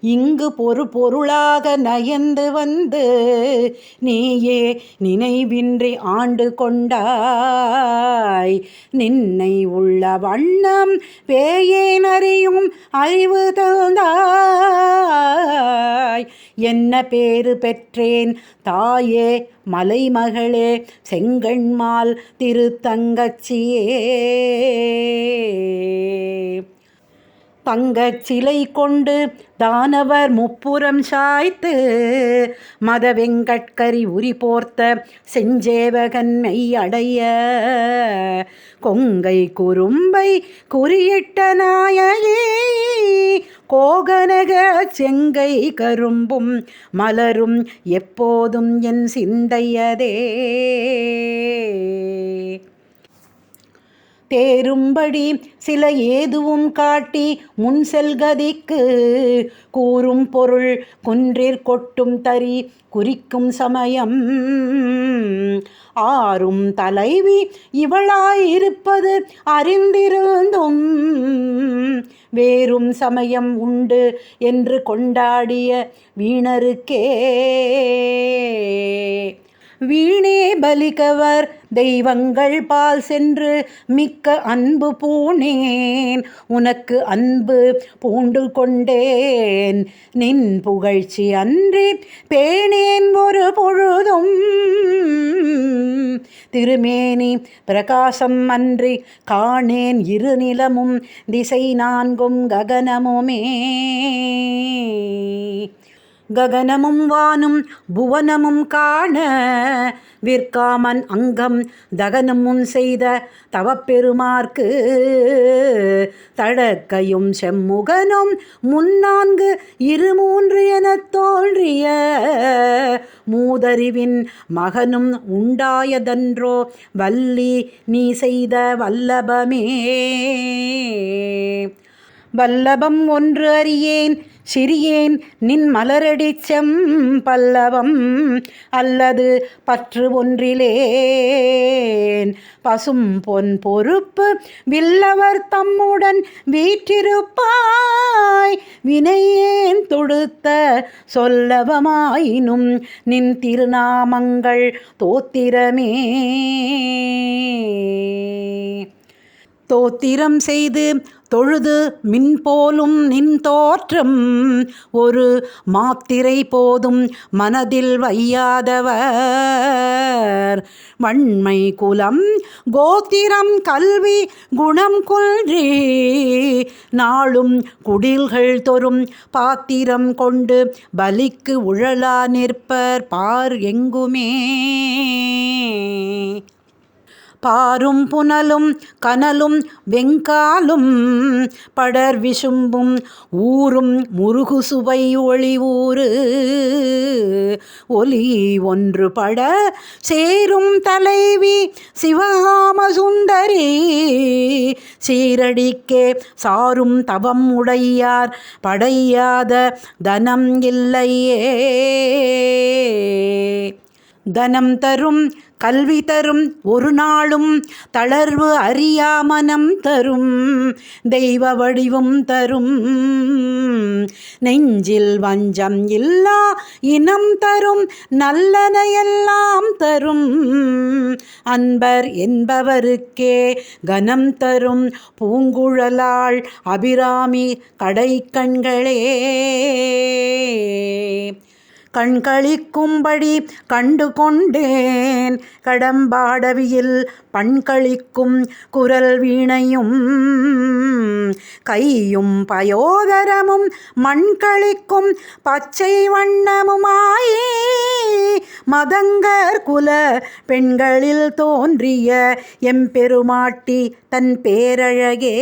இங்கு பொறு பொருளாக நயந்து வந்து நீயே நினைவின்றி ஆண்டு கொண்டாய். நின்னை உள்ள வண்ணம் பேயேன் அறியும் அறிவு தந்தாய். என்ன பேறு பெற்றேன் தாயே மலைமகளே செங்கண்மால் திருத்தங்கச்சியே. தங்கச் சிலை கொண்டு தானவர் முப்புறம் சாய்த்து மத வெங்கட்கரி உரி போர்த்த செஞ்சேவகன்மை அடைய கொங்கை குறும்பை குறியிட்ட நாயகே கோகனக செங்கை கரும்பும் மலரும் எப்போதும் என் சிந்தையதே. தேரும்படி சில ஏதுவும் காட்டி முன் செல்கதிக்கு கூறும் பொருள் குன்றிற் கொட்டும் தறி குறிக்கும் சமயம். ஆறும் தலைவி இவளாயிருப்பது அறிந்திருந்தும் வேறும் சமயம் உண்டு என்று கொண்டாடிய வீணருக்கே. வீணே பலிகவர். தெய்வங்கள் பால் சென்று மிக்க அன்பு பூணேன். உனக்கு அன்பு பூண்டு கொண்டேன். நின் புகழ்ச்சி அன்றி பேணேன் ஒரு பொழுதும். திருமேனி பிரகாசம் அன்றி காணேன் இருநிலமும் திசை நான்கும் ககனமுமே. ககனமும் வானும் புவனமும் காண. விற்காமன் அங்கம் தகனமும் செய்த தவப்பெருமார்க்கு தடக்கையும் செம்முகனும் முன்னான்கு இரு மூன்று எனத் தோன்றிய மூதறிவின் மகனும் உண்டாயதன்றோ வள்ளி நீ செய்த வல்லபமே. வல்லபம் ஒன்று அறியேன் சிறியேன் நின் மலரடிச்சம் பல்லவம் அல்லது பற்று ஒன்றிலேன். பசும் பொன் பொறுப்பு வில்லவர் தம்முடன் வீற்றிருப்பாய் வினையேன் தொடுத்த சொல்லவமாயினும் நின் திருநாமங்கள் தோத்திரமே. தோத்திரம் செய்து தொழுது மின் போலும் நின் தோற்றம். ஒரு மாத்திரை போதும் மனதில் வையாதவர். வன்மை குலம் கோத்திரம் கல்வி குணம் கொன்றே நாளும் குடில்கள் தொறும் பாத்திரம் கொண்டு பலிக்கு உழலா நிற்பர் பார் எங்குமே. பாரும் புனலும் கனலும் வெங்காலும் படர் விசும்பும் ஊரும் முருகு சுவை ஒளி ஊறு. ஒலி ஒன்று பட சேரும் தலைவி சிவகாம சுந்தரி சீரடிக்கே சாரும் தவம் உடையார் படையாத தனம் இல்லையே. தனம் தரும் கல்வி தரும் ஒரு நாளும் தளர்வு அறியாமனம் தரும். தெய்வ வடிவும் தரும். நெஞ்சில் வஞ்சம் இல்லா இனம் தரும். நல்லனையெல்லாம் தரும். அன்பர் என்பவருக்கே கனம் தரும். பூங்குழலாள் அபிராமி கடைக்கண்களே. கண்களிக்கும்படி கண்டு கொண்டேன் கடம்பாடவியில் பண்களிக்கும் குரல் வீணையும் கையும் பயோதரமும் மண்களிக்கும் பச்சை வண்ணமுமாயே. மதங்கர் குல பெண்களில் தோன்றிய எம்பெருமாட்டி தன் பேரழகே.